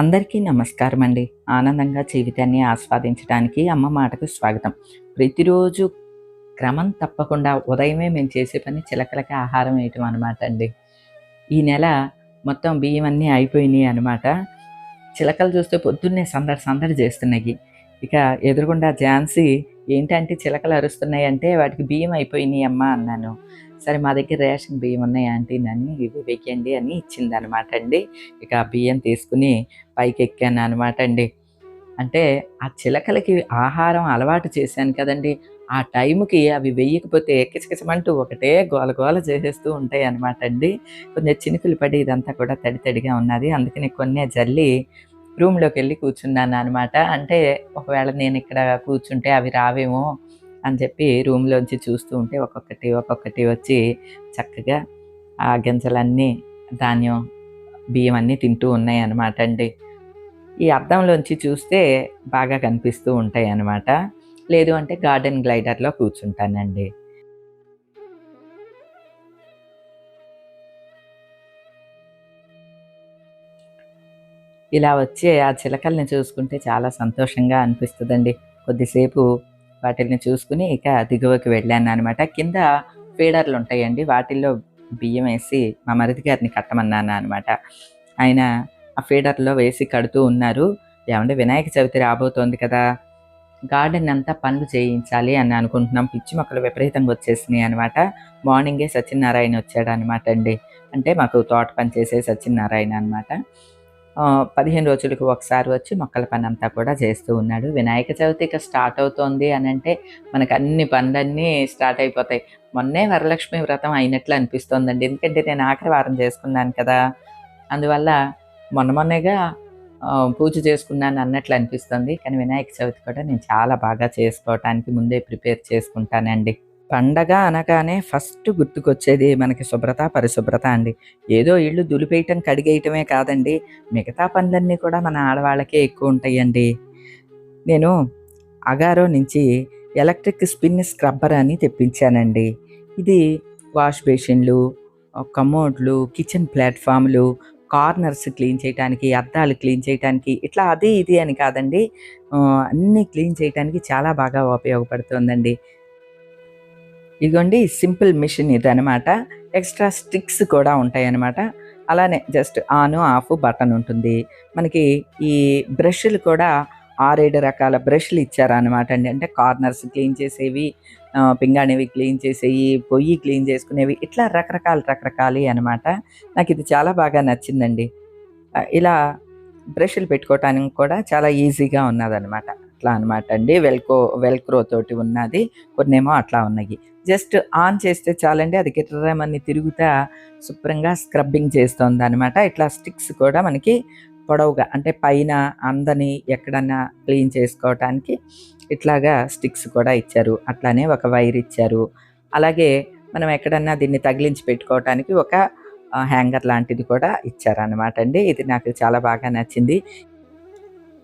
అందరికీ నమస్కారం అండి ఆనందంగా జీవితాన్ని ఆస్వాదించడానికి అమ్మ మాటకు స్వాగతం. ప్రతిరోజు క్రమం తప్పకుండా ఉదయమే మేము చేసే పని చిలకలకి ఆహారం వేయటం అనమాట అండి. ఈ నెల మొత్తం బియ్యం అన్నీ అయిపోయినాయి అనమాట చిలకలు చూస్తే పొద్దున్నే సందడి సందడి చేస్తున్నాయి. ఇక ఎదురుగుండా ఝాన్సీ ఏంటంటే చిలకలు అరుస్తున్నాయి అంటే వాటికి బియ్యం అయిపోయినాయి అమ్మ అన్నాను. సరే మా దగ్గర రేషన్ బియ్యం ఉన్నాయి ఆంటీ నన్ను ఇవి వెయ్యండి అని ఇచ్చింది అనమాట అండి. ఇక ఆ బియ్యం తీసుకుని పైకి ఎక్కాను అనమాట అండి. అంటే ఆ చిలకలకి ఆహారం అలవాటు చేశాను కదండి. ఆ టైంకి అవి వెయ్యకపోతే కిచకిచమంటూ ఒకటే గోల గోల చేసేస్తూ ఉంటాయి అనమాట అండి. కొంచెం చినుకులు పడి ఇదంతా కూడా తడి తడిగా ఉన్నది. అందుకని కొన్ని జల్లి రూమ్లోకి వెళ్ళి కూర్చున్నాను అనమాట. అంటే ఒకవేళ నేను ఇక్కడ కూర్చుంటే అవి రావేమో అని చెప్పి రూమ్లోంచి చూస్తూ ఉంటే ఒక్కొక్కటి ఒక్కొక్కటి వచ్చి చక్కగా ఆ గింజలన్నీ ధాన్యం బియ్యం అన్నీ తింటూ ఉన్నాయి అన్నమాట అండి. ఈ అద్దంలోంచి చూస్తే బాగా కనిపిస్తూ ఉంటాయి అన్నమాట లేదు అంటే గార్డెన్ గ్లైడర్లో కూర్చుంటానండి. ఇలా వచ్చే ఆ చిలకల్ని చూసుకుంటే చాలా సంతోషంగా అనిపిస్తుందండి. కొద్దిసేపు వాటిని చూసుకుని ఇక దిగువకి వెళ్ళాను అనమాట కింద ఫీడర్లు ఉంటాయండి. వాటిల్లో బియ్యం వేసి మా మరిది గారిని కట్టమన్నాను అనమాట ఆయన ఆ ఫీడర్లో వేసి కడుతూ ఉన్నారు. ఏమంటే వినాయక చవితి రాబోతోంది కదా. గార్డెన్ అంతా పనులు చేయించాలి అని అనుకుంటున్నాం. పిచ్చి మొక్కలు విపరీతంగా వచ్చేసినాయి అనమాట మార్నింగే సత్యనారాయణ వచ్చాడు అనమాట అండి. అంటే మాకు తోట పని చేసే సత్యనారాయణ అనమాట పదిహేను రోజులకు ఒకసారి వచ్చి మొక్కల పని అంతా కూడా చేస్తూ ఉన్నాడు. వినాయక చవితి ఇక స్టార్ట్ అవుతోంది అని అంటే మనకు అన్ని పనులన్నీ స్టార్ట్ అయిపోతాయి. మొన్నే వరలక్ష్మి వ్రతం అయినట్లు అనిపిస్తోందండి. ఎందుకంటే నేను ఆఖరి వారం చేసుకున్నాను కదా. అందువల్ల మొన్న మొన్నగా పూజ చేసుకున్నాను అన్నట్లు అనిపిస్తుంది. కానీ వినాయక చవితి కూడా నేను చాలా బాగా చేసుకోవటానికి ముందే ప్రిపేర్ చేసుకుంటానండి. పండగ అనగానే ఫస్ట్ గుర్తుకొచ్చేది మనకి శుభ్రత పరిశుభ్రత అండి. ఏదో ఇళ్ళు దులిపేయటం కడిగేయటమే కాదండి. మిగతా పనులన్నీ కూడా మన ఆడవాళ్ళకే ఎక్కువ ఉంటాయండి. నేను అగారో నుంచి ఎలక్ట్రిక్ స్పిన్ స్క్రబ్బర్ అని తెప్పించానండి. ఇది వాష్ బేసిన్లు కమోడ్లు కిచెన్ ప్లాట్ఫామ్లు కార్నర్స్ క్లీన్ చేయడానికి అద్దాలు క్లీన్ చేయడానికి ఇట్లా అది ఇది అని కాదండి. అన్నీ క్లీన్ చేయడానికి చాలా బాగా ఉపయోగపడుతుందండి. ఇదిగోండి సింపుల్ మిషన్ ఇది అనమాట ఎక్స్ట్రా స్టిక్స్ కూడా ఉంటాయన్నమాట. అలానే జస్ట్ ఆన్ ఆఫ్ బటన్ ఉంటుంది. మనకి ఈ బ్రష్లు కూడా ఆరేడు రకాల బ్రష్లు ఇచ్చారనమాట అండి. అంటే కార్నర్స్ క్లీన్ చేసేవి పింగాణివి క్లీన్ చేసేవి పొయ్యి క్లీన్ చేసుకునేవి ఇట్లా రకరకాల రకరకాలు అనమాట నాకు ఇది చాలా బాగా నచ్చిందండి. ఇలా బ్రష్లు పెట్టుకోవటానికి కూడా చాలా ఈజీగా ఉన్నదన్నమాట. అట్లా అనమాట అండి. వెల్కో వెల్క్రో తోటి ఉన్నది. కొన్నేమో అట్లా ఉన్నాయి. జస్ట్ ఆన్ చేస్తే చాలండి. అది గిర్రమని తిరుగుతా శుభ్రంగా స్క్రబ్బింగ్ చేస్తుంది అనమాట ఇట్లా స్టిక్స్ కూడా మనకి పొడవుగా అంటే పైన అందని ఎక్కడన్నా క్లీన్ చేసుకోవటానికి ఇట్లాగా స్టిక్స్ కూడా ఇచ్చారు. అట్లానే ఒక వైర్ ఇచ్చారు. అలాగే మనం ఎక్కడన్నా దీన్ని తగిలించి పెట్టుకోవటానికి ఒక హ్యాంగర్ లాంటిది కూడా ఇచ్చారనమాట అండి. ఇది నాకు చాలా బాగా నచ్చింది.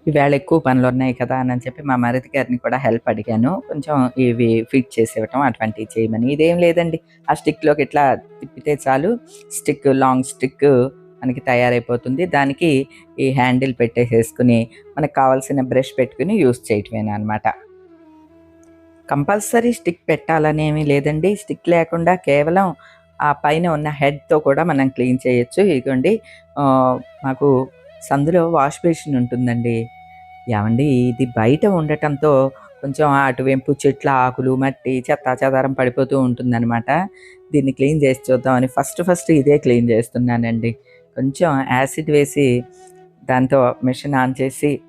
ఈవేళ ఎక్కువ పనులు ఉన్నాయి కదా అని చెప్పి మా మరిది గారిని కూడా హెల్ప్ అడిగాను. కొంచెం ఇవి ఫిట్ చేసి ఇవ్వటం అటువంటివి చేయమని. ఇదేం లేదండి. ఆ స్టిక్లోకి ఇట్లా తిప్పితే చాలు స్టిక్ లాంగ్ స్టిక్ మనకి తయారైపోతుంది. దానికి ఈ హ్యాండిల్ పెట్టేసేసుకుని మనకు కావాల్సిన బ్రష్ పెట్టుకుని యూస్ చేయటమేనా అనమాట కంపల్సరీ స్టిక్ పెట్టాలనేమీ లేదండి. స్టిక్ లేకుండా కేవలం ఆ పైన ఉన్న హెడ్తో కూడా మనం క్లీన్ చేయొచ్చు. ఇదిగోండి మాకు సందులో వాష్ బేసిన్ ఉంటుందండి. ఏమండి? ఇది బయట ఉండటంతో కొంచెం అటువైపు చెట్ల ఆకులు మట్టి చెత్త చెదారం పడిపోతూ ఉంటుందన్నమాట. దీన్ని క్లీన్ చేసి చూద్దామని ఫస్ట్ ఫస్ట్ ఇదే క్లీన్ చేస్తున్నానండి. కొంచెం యాసిడ్ వేసి దాంతో మిషన్ ఆన్ చేసి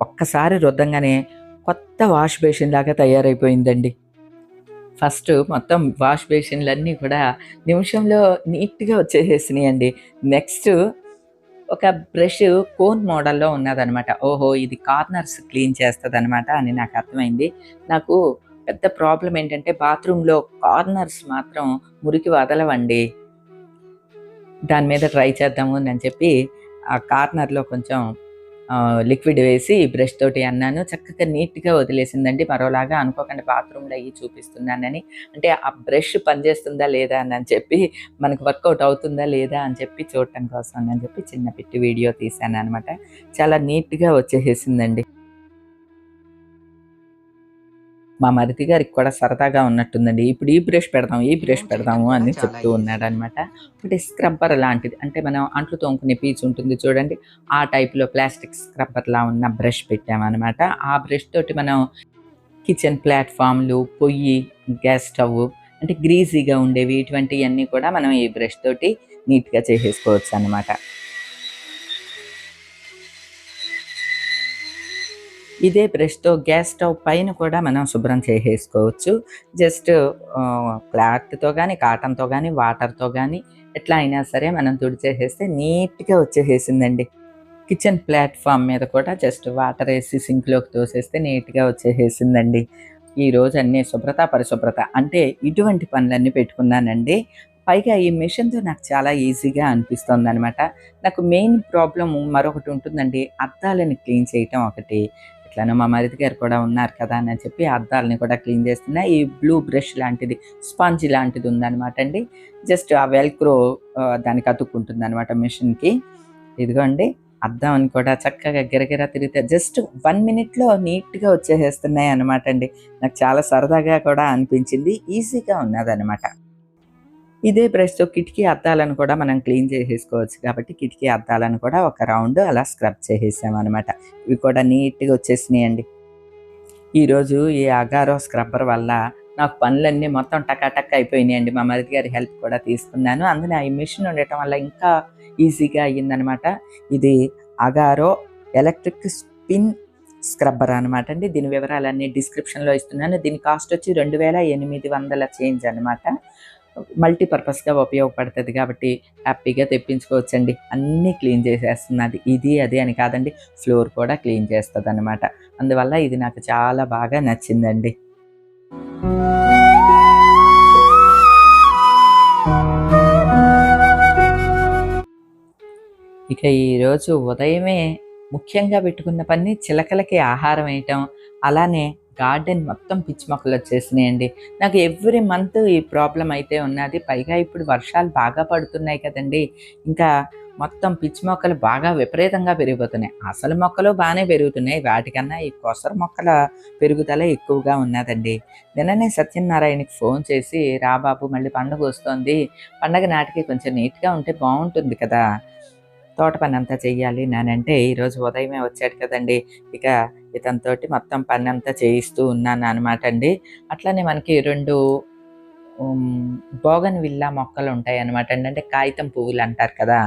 ఒక్కసారి రుద్దంగానే కొత్త వాష్ బేసిన్ లాగా తయారైపోయిందండి. ఫస్ట్ మొత్తం వాష్ బేసిన్లన్నీ కూడా నిమిషంలో నీట్గా వచ్చేసేసినాయి అండి నెక్స్ట్ ఒక బ్రష్ కోన్ మోడల్లో ఉన్నదనమాట. ఓహో ఇది కార్నర్స్ క్లీన్ చేస్తుంది అనమాట అని నాకు అర్థమైంది. నాకు పెద్ద ప్రాబ్లం ఏంటంటే బాత్రూంలో కార్నర్స్ మాత్రం మురికి వదలవండి. దాని మీద ట్రై చేద్దాము అని చెప్పి ఆ కార్నర్లో కొంచెం లిక్విడ్ వేసి బ్రష్ తోటి అన్నాను. చక్కగా నీట్గా వదిలేసిందండి. మరోలాగా అనుకోకుండా బాత్రూంలో అయ్యి చూపిస్తున్నానని. అంటే ఆ బ్రష్ పనిచేస్తుందా లేదా అని చెప్పి మనకు వర్కౌట్ అవుతుందా లేదా అని చెప్పి చూడటం కోసం అని చెప్పి చిన్న పిట్టి వీడియో తీశాను అనమాట చాలా నీట్గా వచ్చేసేసిందండి మా మరిది గారికి కూడా సరదాగా ఉన్నట్టుందండి. ఇప్పుడు ఈ బ్రష్ పెడదాం ఈ బ్రష్ పెడదాము అని చెప్తూ ఉన్నాడు అనమాట ఒకటి స్క్రబ్బర్ లాంటిది. అంటే మనం అంట్లు తోముకునే పీచ్ ఉంటుంది చూడండి. ఆ టైప్లో ప్లాస్టిక్ స్క్రబ్బర్ లా ఉన్న బ్రష్ పెట్టామన్నమాట. ఆ బ్రష్ తోటి మనం కిచెన్ ప్లాట్ఫామ్లు పొయ్యి గ్యాస్ స్టవ్ అంటే గ్రీజీగా ఉండేవి. ఇటువంటివన్నీ కూడా మనం ఈ బ్రష్ తోటి నీట్గా చేసేసుకోవచ్చు అనమాట ఇదే బ్రష్తో గ్యాస్ స్టవ్ పైన కూడా మనం శుభ్రం చేసేసుకోవచ్చు. జస్ట్ క్లాత్తో కానీ కాటన్తో కానీ వాటర్తో కానీ ఎట్లా అయినా సరే మనం తుడిచేసేస్తే నీట్గా వచ్చేసేసిందండి. కిచెన్ ప్లాట్ఫామ్ మీద కూడా జస్ట్ వాటర్ వేసి సింక్లోకి తోసేస్తే నీట్గా వచ్చేసేసిందండి. ఈరోజు అన్నీ శుభ్రత పరిశుభ్రత అంటే ఇటువంటి పనులన్నీ పెట్టుకున్నానండి. పైగా ఈ మిషన్తో నాకు చాలా ఈజీగా అనిపిస్తుంది అనమాట నాకు మెయిన్ ప్రాబ్లం మరొకటి ఉంటుందండి. అద్దాలని క్లీన్ చేయటం ఒకటి. ఇట్లానో మా మరిది గారు కూడా ఉన్నారు కదా అని చెప్పి అద్దాలని కూడా క్లీన్ చేస్తున్నా. ఈ బ్లూ బ్రష్ లాంటిది స్పాంజ్ లాంటిది ఉందన్నమాట అండి. జస్ట్ ఆ వెల్క్రో దానికి అతుక్కుంటుంది అనమాట మిషన్కి. ఇదిగోండి అద్దం అని కూడా చక్కగా గిరగిర తిరిగితే జస్ట్ వన్ మినిట్లో నీట్గా వచ్చేసేస్తున్నాయి అనమాట అండి. నాకు చాలా సరదాగా కూడా అనిపించింది. ఈజీగా ఉన్నదనమాట ఇదే బ్రష్తో కిటికీ అద్దాలను కూడా మనం క్లీన్ చేసేసుకోవచ్చు. కాబట్టి కిటికీ అద్దాలను కూడా ఒక రౌండ్ అలా స్క్రబ్ చేసేసామన్నమాట. ఇవి కూడా నీట్గా వచ్చేసినాయండి. ఈరోజు ఈ అగారో స్క్రబ్బర్ వల్ల నాకు పనులన్నీ మొత్తం టకాటక్ అయిపోయినాయండి. మా మరిది గారి హెల్ప్ కూడా తీసుకున్నాను. అందులో ఈ మిషన్ ఉండటం వల్ల ఇంకా ఈజీగా అయ్యిందనమాట ఇది అగారో ఎలక్ట్రిక్ స్పిన్ స్క్రబ్బర్ అనమాట అండి. దీని వివరాలన్నీ డిస్క్రిప్షన్లో ఇస్తున్నాను. దీని కాస్ట్ వచ్చి రెండు వేల ఎనిమిది వందల చేంజ్ అనమాట మల్టీపర్పస్గా ఉపయోగపడుతుంది కాబట్టి హ్యాపీగా తెప్పించుకోవచ్చండి. అన్నీ క్లీన్ చేసేస్తున్నది. ఇది అది అని కాదండి. ఫ్లోర్ కూడా క్లీన్ చేస్తుంది అనమాట అందువల్ల ఇది నాకు చాలా బాగా నచ్చిందండి. ఇక ఈరోజు ఉదయమే ముఖ్యంగా పెట్టుకున్న పని చిలకలకి ఆహారం వేయటం. అలానే గార్డెన్ మొత్తం పిచ్చి మొక్కలు వచ్చేసినాయండి నాకు ఎవ్రీ మంత్ ఈ ప్రాబ్లం అయితే ఉన్నది పైగా ఇప్పుడు వర్షాలు బాగా పడుతున్నాయి కదండి. ఇంకా మొత్తం పిచ్చి మొక్కలు బాగా విపరీతంగా పెరిగిపోతున్నాయి. అసలు మొక్కలు బాగానే పెరుగుతున్నాయి. వాటికన్నా ఈ కొసర మొక్కల పెరుగుదల ఎక్కువగా ఉన్నదండి. నిన్ననే సత్యనారాయణకి ఫోన్ చేసి రా బాబు మళ్ళీ పండుగ వస్తుంది. పండగ నాటికి కొంచెం నీట్గా ఉంటే బాగుంటుంది కదా. తోట పని అంతా చెయ్యాలి నానంటే ఈరోజు ఉదయమే వచ్చాడు కదండి. ఇక ఇతనితో మొత్తం పని అంతా చేయిస్తూ ఉన్నాను అనమాట అండి. అట్లనే మనకి రెండు బోగన్ విల్లా మొక్కలు ఉంటాయి అనమాట అండి. అంటే కాగితం పువ్వులు అంటారు కదా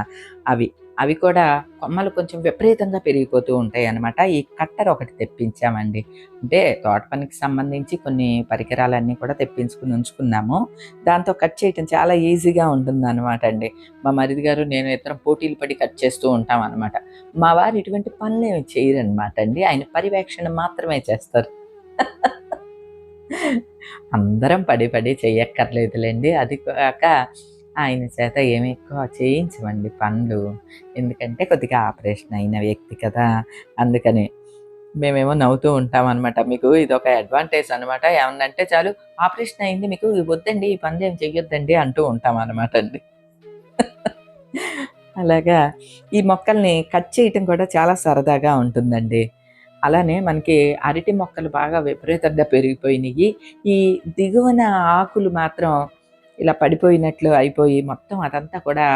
అవి. అవి కూడా కొమ్మలు కొంచెం విపరీతంగా పెరిగిపోతూ ఉంటాయి అనమాట ఈ కట్టర్ ఒకటి తెప్పించామండి. అంటే తోట పనికి సంబంధించి కొన్ని పరికరాలన్నీ కూడా తెప్పించుకుని ఉంచుకున్నాము. దాంతో కట్ చేయటం చాలా ఈజీగా ఉంటుంది అనమాట అండి. మా మరిది గారు నేను ఇద్దరం పోటీలు పడి కట్ చేస్తూ ఉంటాం అనమాట మా వారు ఇటువంటి పనులు ఏమి చేయరు అనమాట అండి. ఆయన పర్యవేక్షణ మాత్రమే చేస్తారు. అందరం పడి పడి చెయ్యక్కర్లేదులేండి అది కాక ఆయన చేత ఏమి ఎక్కువ చేయించమండి పనులు. ఎందుకంటే కొద్దిగా ఆపరేషన్ అయిన వ్యక్తి కదా. అందుకని మేమేమో నవ్వుతూ ఉంటాం అనమాట మీకు ఇది ఒక అడ్వాంటేజ్ అనమాట ఏమన్నంటే చాలు ఆపరేషన్ అయింది మీకు వద్దండి ఈ పనులు ఏం చెయ్యొద్దండి అంటూ ఉంటాం అనమాట అండి అలాగా ఈ మొక్కల్ని కట్ చేయటం కూడా చాలా సరదాగా ఉంటుందండి. అలానే మనకి అరటి మొక్కలు బాగా విపరీతంగా పెరిగిపోయినాయి. ఈ దిగువన ఆకులు మాత్రం ఇలా పడిపోయినట్లు అయిపోయి మొత్తం అదంతా కూడా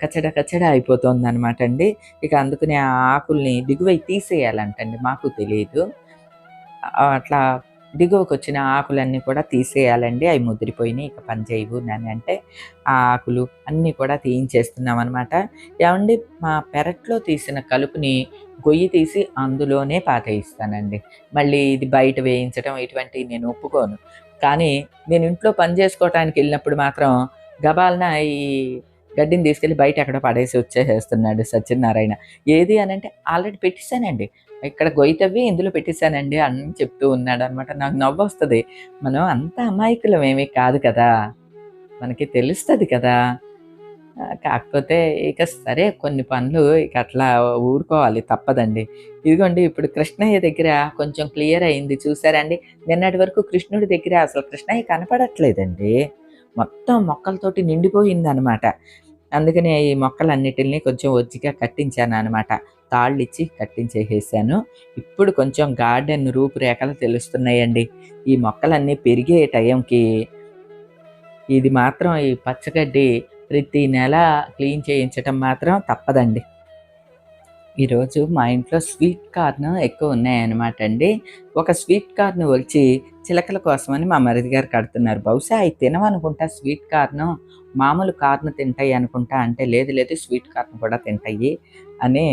కచ్చడ కచ్చడ అయిపోతుంది అనమాట అండి. ఇక అందుకని ఆ ఆకుల్ని దిగువై తీసేయాలంటండి. మాకు తెలియదు అట్లా దిగువకు వచ్చిన ఆకులన్నీ కూడా తీసేయాలండి. అవి ముదిరిపోయినాయి. ఇక పని చేయవు అని అంటే ఆ ఆకులు అన్నీ కూడా తీయించేస్తున్నాం అనమాట ఏమండి మా పెరట్లో తీసిన కలుపుని గొయ్యి తీసి అందులోనే పాతయిస్తానండి. మళ్ళీ ఇది బయట వేయించడం ఇటువంటివి నేను ఒప్పుకోను. కానీ నేను ఇంట్లో పని చేసుకోవటానికి వెళ్ళినప్పుడు మాత్రం గబాలన ఈ గడ్డిని తీసుకెళ్ళి బయట ఎక్కడ పడేసి వచ్చేసేస్తున్నాడు సత్యనారాయణ. ఏది అని అంటే ఆల్రెడీ పెట్టేశానండి ఇక్కడ గొయ్యి ఇందులో పెట్టేశానండి అని చెప్తూ ఉన్నాడు అనమాట నాకు నవ్వు వస్తుంది మనం అంత అమాయకులం ఏమీ కాదు కదా. మనకి తెలుస్తుంది కదా. కాకపోతే ఇక సరే కొన్ని పనులు ఇక అట్లా ఊరుకోవాలి తప్పదండి. ఇదిగోండి ఇప్పుడు కృష్ణయ్య దగ్గర కొంచెం క్లియర్ అయింది. చూసారండి? నిన్నటి వరకు కృష్ణుడి దగ్గర అసలు కృష్ణయ్య కనపడట్లేదండి. మొత్తం మొక్కలతోటి నిండిపోయింది అనమాట అందుకనే ఈ మొక్కలన్నిటిని కొంచెం ఒజ్జిగా కట్టించాను అనమాట తాళ్ళు ఇచ్చి కట్టించేసేసాను. ఇప్పుడు కొంచెం గార్డెన్ రూపురేఖలు తెలుస్తున్నాయండి. ఈ మొక్కలన్నీ పెరిగే టైంకి ఇది మాత్రం ఈ పచ్చగడ్డి ప్రతి నెల క్లీన్ చేయించటం మాత్రం తప్పదండి. ఈరోజు మా ఇంట్లో స్వీట్ కార్న్ ఎక్కువ ఉన్నాయన్నమాట అండి. ఒక స్వీట్ కార్న్ వచ్చి చిలకల కోసమని మా మరిది గారు కడుతున్నారు. బహుశా అవి తినమనుకుంటా స్వీట్ కార్న్ మామూలు కార్న్ తింటాయి అనుకుంటా అంటే లేదు లేదు స్వీట్ కార్న్ కూడా తింటాయి అని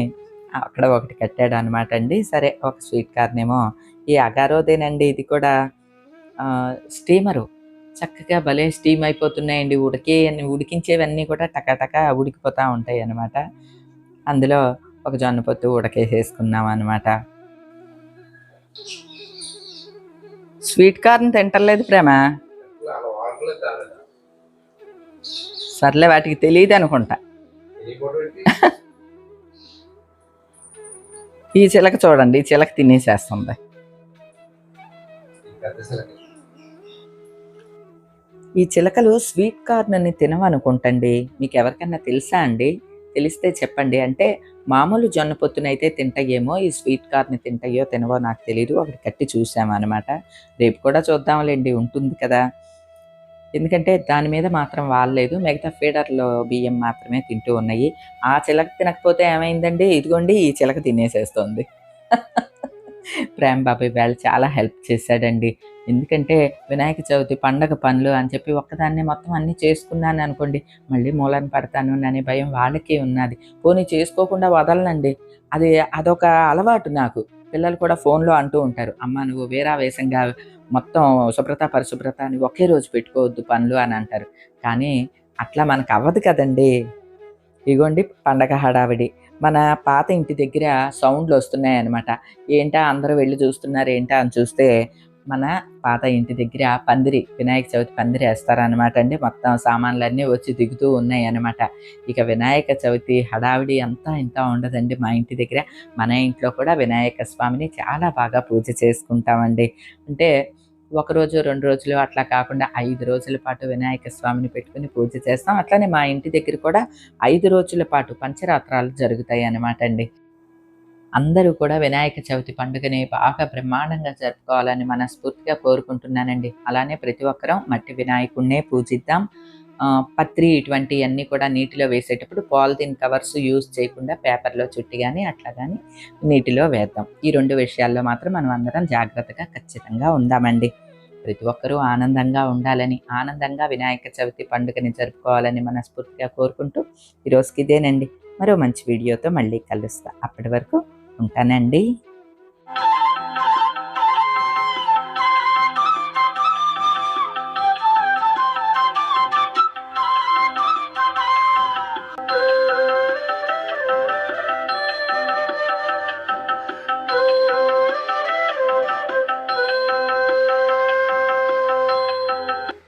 అక్కడ ఒకటి కట్టాడు అనమాట అండి. సరే ఒక స్వీట్ కార్న్ ఏమో ఈ అగారోదేనండి. ఇది కూడా స్టీమరు. చక్కగా భలే స్టీమ్ అయిపోతున్నాయండి ఉడికే ఉడికించేవన్నీ కూడా టకాటక ఉడికిపోతూ ఉంటాయి అన్నమాట అందులో ఒక జొన్న పొత్తు ఉడకేసేసుకున్నాం అనమాట స్వీట్ కార్న్ తింటలేదు ప్రేమ? సర్లే వాటికి తెలియదు అనుకుంటా. ఈ చిలక చూడండి ఈ చిలక తినేసేస్తుంది. ఈ చిలకలు స్వీట్ కార్న్ అని తినవనుకుంటండి. మీకు ఎవరికైనా తెలుసా అండి? తెలిస్తే చెప్పండి. అంటే మామూలు జొన్న పొత్తునైతే తింటాయేమో ఈ స్వీట్ కార్న్ తింటాయో తినవో నాకు తెలియదు అక్కడ కట్టి చూసాము అనమాట రేపు కూడా చూద్దాంలేండి ఉంటుంది కదా. ఎందుకంటే దాని మీద మాత్రం వాడలేదు మిగతా ఫీడర్లో బియ్యం మాత్రమే తింటూ ఉన్నాయి. ఆ చిలక తినకపోతే ఏమైందండి? ఇదిగోండి ఈ చిలక తినేసేస్తుంది. ప్రేమ్ బాబాయ్ వాళ్ళు చాలా హెల్ప్ చేశాడండి. ఎందుకంటే వినాయక చవితి పండగ పనులు అని చెప్పి ఒక్కదాన్ని మొత్తం అన్నీ చేసుకున్నాను అనుకోండి మళ్ళీ మూలన పడతాను అనే భయం వాళ్ళకి ఉన్నది. పోనీ చేసుకోకుండా వదలనండి. అది అదొక అలవాటు నాకు. పిల్లలు కూడా ఫోన్లో అంటూ ఉంటారు అమ్మ నువ్వు వేరావేశంగా మొత్తం శుభ్రత పరిశుభ్రత అని ఒకే రోజు పెట్టుకోవద్దు పనులు అని అంటారు. కానీ అట్లా మనకు అవ్వదు కదండి. ఇగోండి పండగ హడావిడి. మన పాత ఇంటి దగ్గర సౌండ్లు వస్తున్నాయి అనమాట ఏంటా అందరూ వెళ్ళి చూస్తున్నారు ఏంటా అని చూస్తే మన పాత ఇంటి దగ్గర పందిరి వినాయక చవితి పందిరి వేస్తారనమాట అండి. మొత్తం సామాన్లన్నీ వచ్చి దిగుతూ ఉన్నాయి అనమాట ఇక వినాయక చవితి హడావిడి అంతా ఇంత ఉండదండి మా ఇంటి దగ్గర. మన ఇంట్లో కూడా వినాయక స్వామిని చాలా బాగా పూజ చేసుకుంటామండి. అంటే ఒకరోజు రెండు రోజులు అట్లా కాకుండా ఐదు రోజుల పాటు వినాయక స్వామిని పెట్టుకుని పూజ చేస్తాం. అట్లానే మా ఇంటి దగ్గర కూడా ఐదు రోజుల పాటు పంచరాత్రాలు జరుగుతాయి అన్నమాట అండి. అందరూ కూడా వినాయక చవితి పండుగని బాగా బ్రహ్మాండంగా జరుపుకోవాలని మనస్ఫూర్తిగా కోరుకుంటున్నానండి. అలానే ప్రతి ఒక్కరం మట్టి వినాయకుడినే పూజిద్దాం. పత్రి ఇటువంటివన్నీ కూడా నీటిలో వేసేటప్పుడు పాలిథిన్ కవర్స్ యూజ్ చేయకుండా పేపర్లో చుట్టి కానీ అట్లా కానీ నీటిలో వేద్దాం. ఈ రెండు విషయాల్లో మాత్రం మనం అందరం జాగ్రత్తగా ఖచ్చితంగా ఉందామండి. ప్రతి ఒక్కరూ ఆనందంగా ఉండాలని ఆనందంగా వినాయక చవితి పండుగని జరుపుకోవాలని మనస్ఫూర్తిగా కోరుకుంటూ ఈరోజుకి ఇదేనండి. మరో మంచి వీడియోతో మళ్ళీ కలుస్తా. అప్పటి వరకు ఉంటానండి.